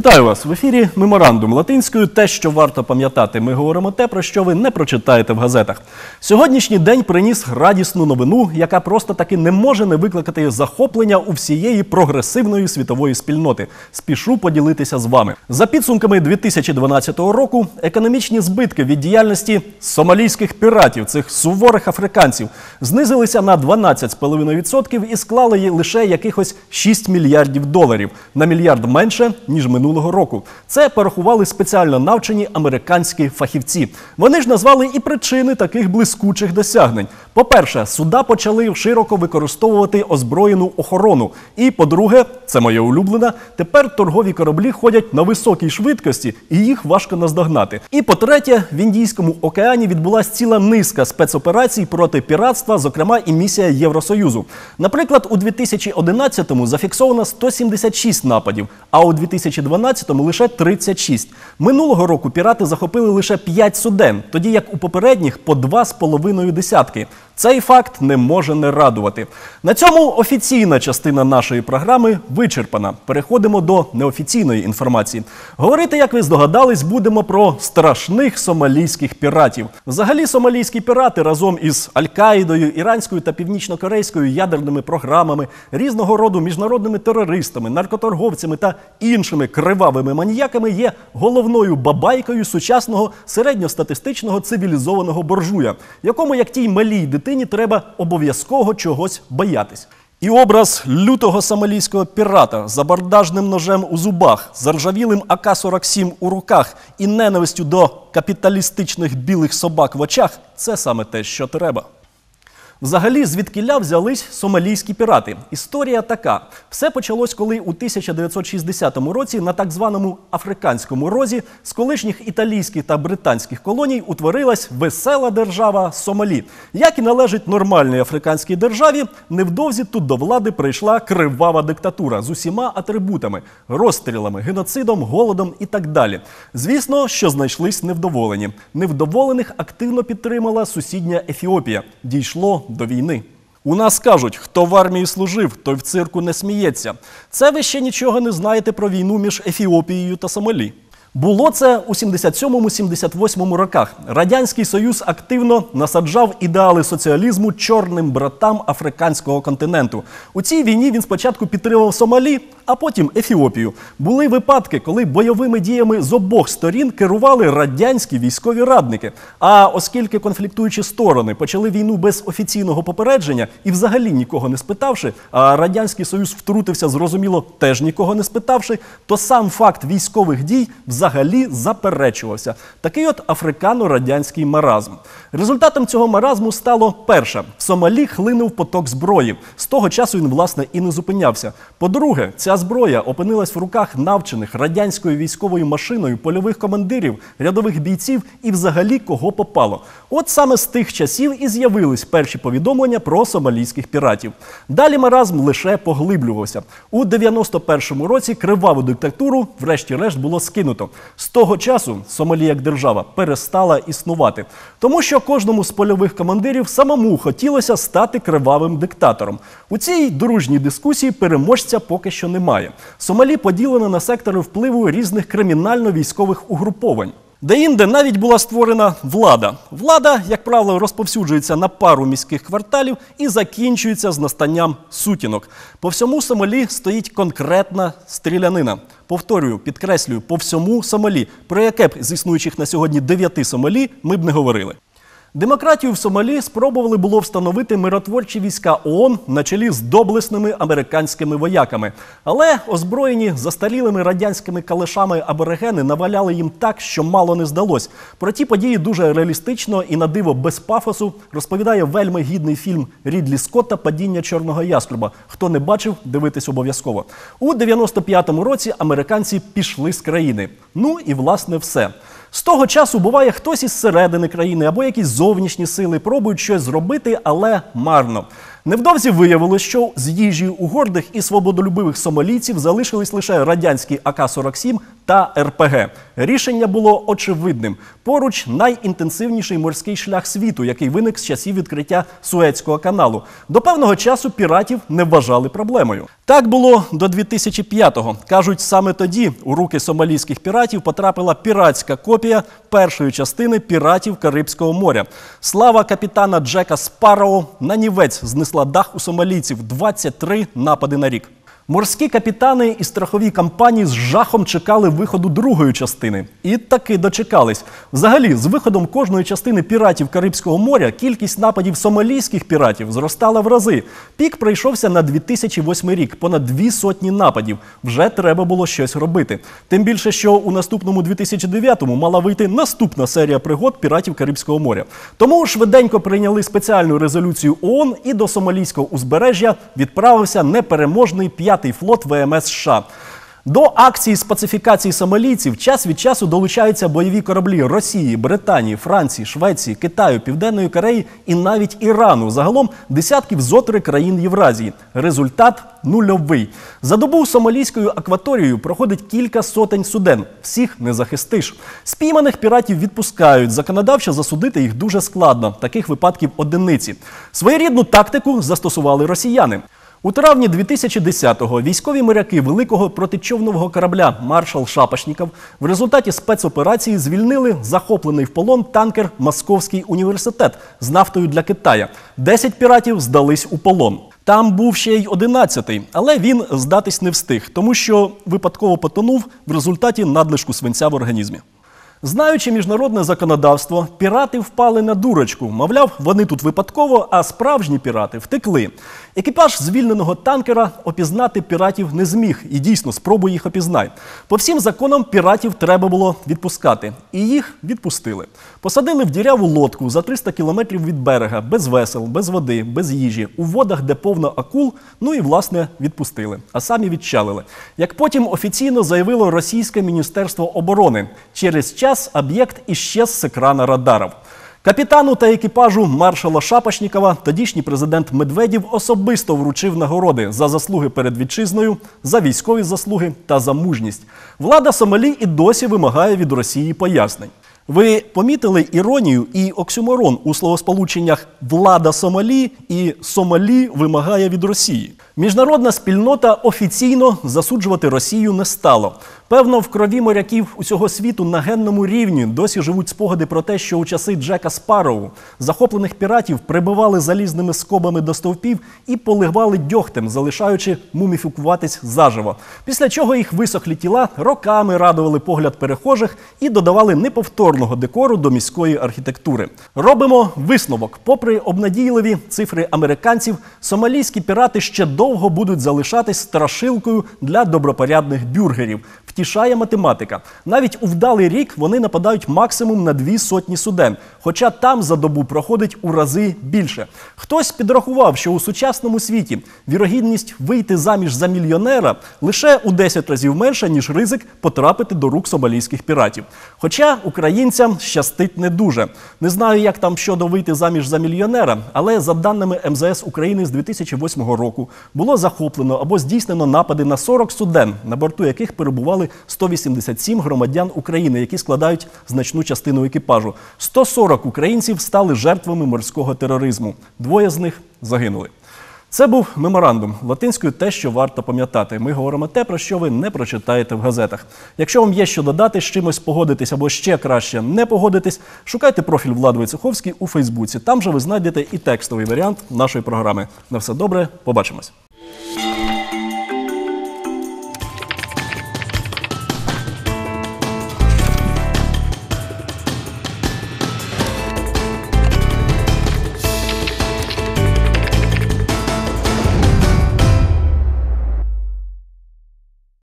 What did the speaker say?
Вітаю вас в ефірі. Меморандум латинською. Те, що варто пам'ятати. Ми говоримо те, про що ви не прочитаєте в газетах. Сьогоднішній день приніс радісну новину, яка просто таки не може не викликати захоплення у всієї прогресивної світової спільноти. Спішу поділитися з вами. За підсумками 2012 року, економічні збитки від діяльності сомалійських піратів, цих суворих африканців, знизилися на 12,5% і склали лише якихось 6 мільярдів доларів на мільярд менше ніж минулого року. Це порахували спеціально навчені американські фахівці. Вони ж назвали і причини таких блискучих досягнень. По-перше, суда почали широко використовувати озброєну охорону. І по-друге, це моє улюблене, тепер торгові кораблі ходять на високій швидкості і їх важко наздогнати. І по-третє, в Індійському океані відбулася ціла низка спецоперацій проти піратства, зокрема і місія Євросоюзу. Наприклад, у 2011-му зафіксовано 176 нападів, а у 2012-му лише 36. Минулого року пірати захопили лише 5 суден, тоді як у попередніх по 2,5 десятки. Цей факт не може не радувати. На цьому офіційна частина нашої програми вичерпана. Переходимо до неофіційної інформації. Говорити, як ви здогадались, будемо про страшних сомалійських піратів. Взагалі, сомалійські пірати разом із Аль-Каїдою, іранською та північно-корейською ядерними програмами, різного роду міжнародними терористами, наркоторговцями та іншими кривавими маніяками є головною бабайкою сучасного середньостатистичного цивілізованого боржуя, якому як тій малій дитині треба обов'язково чогось боятись. І образ лютого сомалійського пірата з абордажним ножем у зубах, заржавілим АК-47 у руках і ненавистю до капіталістичних білих собак в очах це саме те, що треба. Взагалі, звідкиля взялись сомалійські пірати. Історія така: все почалось, коли у 1960 році на так званому африканському розі з колишніх італійських та британських колоній утворилась весела держава Сомалі. Як і належить нормальній африканській державі, невдовзі тут до влади прийшла кривава диктатура з усіма атрибутами: розстрілами, геноцидом, голодом і так далі. Звісно, що знайшлись невдоволені. Невдоволених активно підтримала сусідня Ефіопія. Дійшло до війни. У нас кажуть, хто в армії служив, той в цирку не сміється. Це ви ще нічого не знаєте про війну між Ефіопією та Сомалі. Було це у 77-78 роках. Радянський Союз активно насаджав ідеали соціалізму чорним братам африканського континенту. У цій війні він спочатку підтримав Сомалі, а потім Ефіопію. Були випадки, коли бойовими діями з обох сторін керували радянські військові радники. А оскільки конфліктуючі сторони почали війну без офіційного попередження і взагалі нікого не спитавши, а радянський союз втрутився зрозуміло, теж нікого не спитавши, то сам факт військових дій взагалі заперечувався. Такий от африкано-радянський маразм. Результатом цього маразму стало перше: в Сомалі хлинув поток зброї. З того часу він власне і не зупинявся. По-друге, ця зброя опинилась в руках навчених радянською військовою машиною польових командирів, рядових бійців і взагалі кого попало. От саме з тих часів і з'явились перші повідомлення про сомалійських піратів. Далі маразм лише поглиблювався. У 91-му році криваву диктатуру, врешті-решт, було скинуто. З того часу Сомалі як держава перестала існувати, тому що кожному з польових командирів самому хотілося стати кривавим диктатором. У цій дружній дискусії переможця поки що немає. Сомалі поділено на сектори впливу різних кримінально-військових угруповань. Деінде навіть була створена влада. Влада, як правило, розповсюджується на пару міських кварталів і закінчується з настанням сутінок. По всьому Сомалі стоїть конкретна стрілянина. Повторюю, підкреслюю, по всьому Сомалі, про яке б з існуючих на сьогодні дев'яти Сомалі ми б не говорили. Демократію в Сомалі спробували було встановити миротворчі війська ООН на чолі з доблесними американськими вояками. Але озброєні застарілими радянськими калишами аборигени наваляли їм так, що мало не здалось. Про ті події дуже реалістично і на диво без пафосу розповідає вельми гідний фільм Рідлі Скотта Падіння чорного яструба. Хто не бачив, дивитись обов'язково. У 95-му році американці пішли з країни. Ну і власне все. З того часу буває хтось із середини країни або якісь зовнішні сили пробують щось зробити, але марно. Невдовзі виявилось, що з їжі у гордих і свободолюбивих сомалійців залишились лише радянські АК-47 та РПГ. Рішення було очевидним. Поруч найінтенсивніший морський шлях світу, який виник з часів відкриття Суецького каналу. До певного часу піратів не вважали проблемою. Так було до 2005-го. Кажуть, саме тоді у руки сомалійських піратів потрапила піратська копія першої частини піратів Карибського моря. Слава капітана Джека Спарроу нанівець знесла дах у сомалійців 23 напади на рік. Морські капітани і страхові компанії з жахом чекали виходу другої частини. І таки дочекались. Взагалі, з виходом кожної частини піратів Карибського моря кількість нападів сомалійських піратів зростала в рази. Пік прийшовся на 2008 рік, понад дві сотні нападів. Вже треба було щось робити. Тим більше, що у наступному 2009-му мала вийти наступна серія пригод піратів Карибського моря. Тому швиденько прийняли спеціальну резолюцію ООН і до сомалійського узбережжя відправився непереможний п'ятий флот ВМС США. До акції з пацифікації час від часу долучаються бойові кораблі Росії, Британії, Франції, Швеції, Китаю, Південної Кореї і навіть Ірану. Загалом десятків зотри країн Євразії. Результат нульовий. За добу сомалійською акваторією проходить кілька сотень суден. Всіх не захистиш. Спійманих піратів відпускають. Законодавчо засудити їх дуже складно. Таких випадків одиниці. Своєрідну тактику застосували росіяни. У травні 2010-го військові моряки великого протичовнового корабля Маршал Шапошніков в результаті спецоперації звільнили захоплений в полон танкер Московський університет з нафтою для Китая. Десять піратів здались у полон. Там був ще й одинадцятий, але він здатись не встиг, тому що випадково потонув в результаті надлишку свинця в організмі. Знаючи міжнародне законодавство, пірати впали на дурочку. Мовляв, вони тут випадково, а справжні пірати втекли. Екіпаж звільненого танкера опізнати піратів не зміг і дійсно спробуй їх опізнай. По всім законам піратів треба було відпускати, і їх відпустили. Посадили в діряву лодку за 300 кілометрів від берега, без весел, без води, без їжі, у водах, де повно акул. Ну і власне відпустили, а самі відчалили. Як потім офіційно заявило російське міністерство оборони, через час об'єкт іщез з екрана радарів. Капітану та екіпажу маршала Шапошнікова тодішній президент Медведів особисто вручив нагороди за заслуги перед вітчизною, за військові заслуги та за мужність. Влада Сомалі і досі вимагає від Росії пояснень. Ви помітили іронію і оксюморон у словосполученнях влада Сомалі і Сомалі вимагає від Росії. Міжнародна спільнота офіційно засуджувати Росію не стало. Певно, в крові моряків усього світу на генному рівні досі живуть спогади про те, що у часи Джека Спарроу захоплених піратів прибивали залізними скобами до стовпів і поливали дьогтем, залишаючи муміфікуватись заживо. Після чого їх висохлі тіла роками радували погляд перехожих і додавали неповторного декору до міської архітектури. Робимо висновок. Попри обнадійливі цифри американців, сомалійські пірати ще довго будуть залишатись страшилкою для добропорядних бюргерів. Втішає математика. Навіть у вдалий рік вони нападають максимум на дві сотні суден, хоча там за добу проходить у рази більше. Хтось підрахував, що у сучасному світі вірогідність вийти заміж за мільйонера лише у 10 разів менша, ніж ризик потрапити до рук сомалійських піратів. Хоча українцям щастить не дуже. Не знаю, як там щодо вийти заміж за мільйонера, але за даними МЗС України з 2008 року було захоплено або здійснено напади на 40 суден, на борту яких перебували 187 громадян України, які складають значну частину екіпажу. 140 українців стали жертвами морського тероризму. Двоє з них загинули. Це був меморандум латинською те, що варто пам'ятати. Ми говоримо те, про що ви не прочитаєте в газетах. Якщо вам є що додати, з чимось погодитись або ще краще не погодитись, шукайте профіль Влади Войцеховський у Фейсбуці. Там же ви знайдете і текстовий варіант нашої програми. На все добре, побачимось.